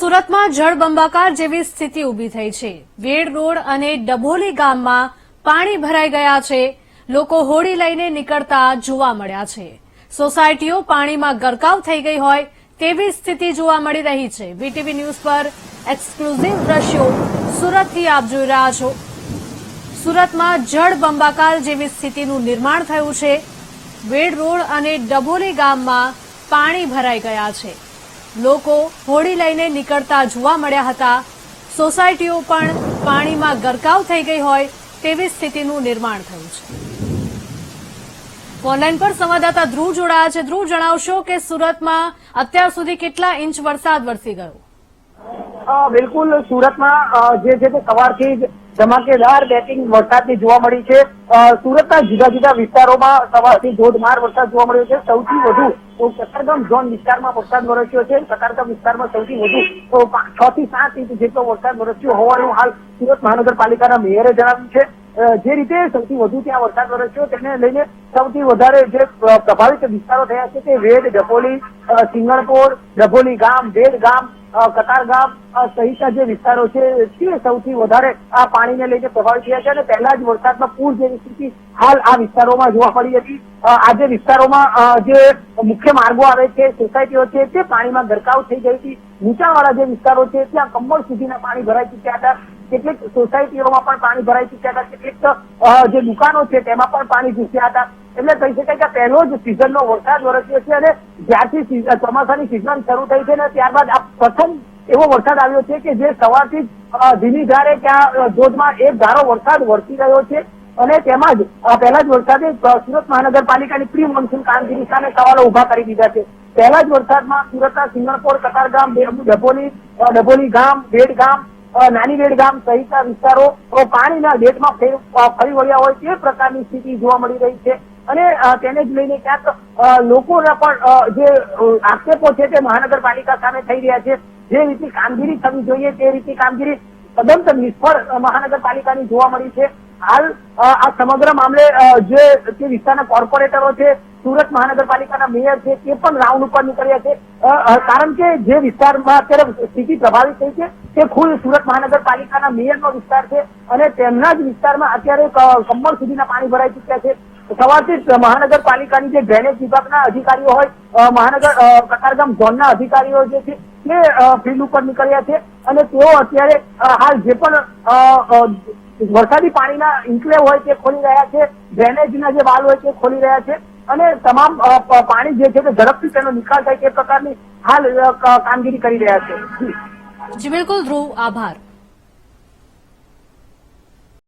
સુરતમાં જળબંબાકાર જેવી સ્થિતિ ઊભી થઈ છે. વેડ રોડ અને ડભોલી ગામમાં પાણી ભરાઈ ગયા છે. લોકો હોડી લઈને નીકળતા જોવા મળ્યા છે. સોસાયટીઓ પાણીમાં ગરકાવ થઈ ગઈ હોય તેવી સ્થિતિ જોવા મળી રહી છે. વીટીવી ન્યૂઝ પર એક્સક્લુઝિવ દ્રશ્યો સુરતથી આપ જોઈ રહ્યા છો. સુરતમાં જળબંબાકાર જેવી સ્થિતિનું નિર્માણ થયું છે. વેડ રોડ અને ડભોલી ગામમાં પાણી ભરાઈ ગયા છે. લોકો હોડી લઈને નીકળતા જોવા મળ્યા હતા. સોસાયટીઓ પણ પાણીમાં ગરકાવ થઈ ગઈ હોય તેવી સ્થિતિનું નિર્માણ થયું છે. ઓનલાઈન પર સંવાદદાતા ધ્રુવ જોડાયા છે. ધ્રુવ, જણાવશો કે સુરતમાં અત્યાર સુધી કેટલા ઇંચ વરસાદ વરસી ગયો? બિલકુલ સુરતમાં જે છે તે સવારથી જ ધમાકેદાર બેટિંગ વરસાદની જોવા મળી છે. સુરતના જુદા જુદા વિસ્તારોમાં સવારથી ધોધમાર વરસાદ જોવા મળ્યો છે. સૌથી વધુ તો કતારગામ ઝોન વિસ્તારમાં વરસાદ વરસ્યો છે. કતારગામ વિસ્તારમાં સૌથી વધુ છ થી સાત ઇંચ જેટલો વરસાદ વરસ્યો હોવાનું હાલ સુરત મહાનગરપાલિકાના મેયરે જણાવ્યું છે. જે રીતે સૌથી વધુ ત્યાં વરસાદ વરસ્યો, તેને લઈને સૌથી વધારે જે પ્રભાવિત વિસ્તારો થયા છે તે વેડ ડભોલી સિંગણપોર ડભોલી ગામ વેડ ગામ કતાર ગામ સહિતના જે વિસ્તારો છે તે સૌથી વધારે આ પાણીને લઈને પ્રભાવિત થયા છે અને પહેલા જ વરસાદમાં પૂર જેવી સ્થિતિ હાલ આ વિસ્તારોમાં જોવા મળી હતી. આ જે વિસ્તારોમાં જે મુખ્ય માર્ગો આવે છે, સોસાયટીઓ છે, તે પાણીમાં ગરકાવ થઈ ગઈ હતી. નીચાણવાળા જે વિસ્તારો છે, ત્યાં કમર સુધીના પાણી ભરાઈ ચૂક્યા હતા. કેટલીક સોસાયટીઓમાં પણ પાણી ભરાઈ ચૂક્યા હતા. કેટલીક જે દુકાનો છે તેમાં પણ પાણી ઘૂસ્યા હતા. એટલે કહી શકાય કે પહેલો જ સિઝનનો વરસાદ વરસ્યો છે અને જ્યારથી ચોમાસાની સિઝન શરૂ થઈ છે ને ત્યારબાદ આ પ્રથમ એવો વરસાદ આવ્યો છે કે જે સવારથી ધીમી ધારે ત્યાં ધોધમાં એક ધારો વરસાદ વરસી રહ્યો છે. અને તેમાં જ પહેલા જ વરસાદે સુરત મહાનગરપાલિકાની પ્રી મોન્સૂન કામગીરી સામે સવાલો ઊભા કરી દીધા છે. પહેલા જ વરસાદમાં સુરતના સિંગણપોર કતારગામ ડભોલી ડભોલી ગામ, બેડ ગામ અ, નાની વેડ ગામ સહિતના વિસ્તારો પાણીના ડેટમાં ફરી વળ્યા હોય તે પ્રકારની સ્થિતિ જોવા મળી રહી છે. અને તેને જ લઈને ક્યાંક લોકોના પણ જે આક્ષેપો છે તે મહાનગરપાલિકા સામે થઈ રહ્યા છે. જે રીતે કામગીરી થવી જોઈએ તે રીતે કામગીરી તદ્દન નિષ્ફળ મહાનગરપાલિકાની જોવા મળી છે. હાલ આ સમગ્ર મામલે જે તે વિસ્તારના કોર્પોરેટરો છે, સુરત મહાનગરપાલિકાના મેયર છે, તે પણ રાઉન્ડ ઉપર નીકળ્યા છે. કારણ કે જે વિસ્તારમાં અત્યારે સ્થિતિ પ્રભાવિત થઈ છે, તે ખુદ સુરત મહાનગરપાલિકાના મેયરનો વિસ્તાર છે અને તેમના જ વિસ્તારમાં અત્યારે કમર સુધીના પાણી ભરાઈ ચૂક્યા છે. સવારથી મહાનગરપાલિકાની જે ડ્રેનેજ વિભાગના અધિકારીઓ હોય મહાનગર કતારગામ ઝોનના અધિકારીઓ જે છે, તે ફિલ્ડ ઉપર નીકળ્યા છે અને તેઓ અત્યારે હાલ જે પણ વરસાદી પાણીના ઇન્કલેવ હોય તે ખોલી રહ્યા છે ડ્રેનેજના જે વાલ હોય તે ખોલી રહ્યા છે અને તમામ પાણી જે છે તે ઝડપથી તેનો નિકાલ થાય તે પ્રકારની હાલ કામગીરી કરી રહ્યા છે જી. બિલકુલ ધ્રુવ, આભાર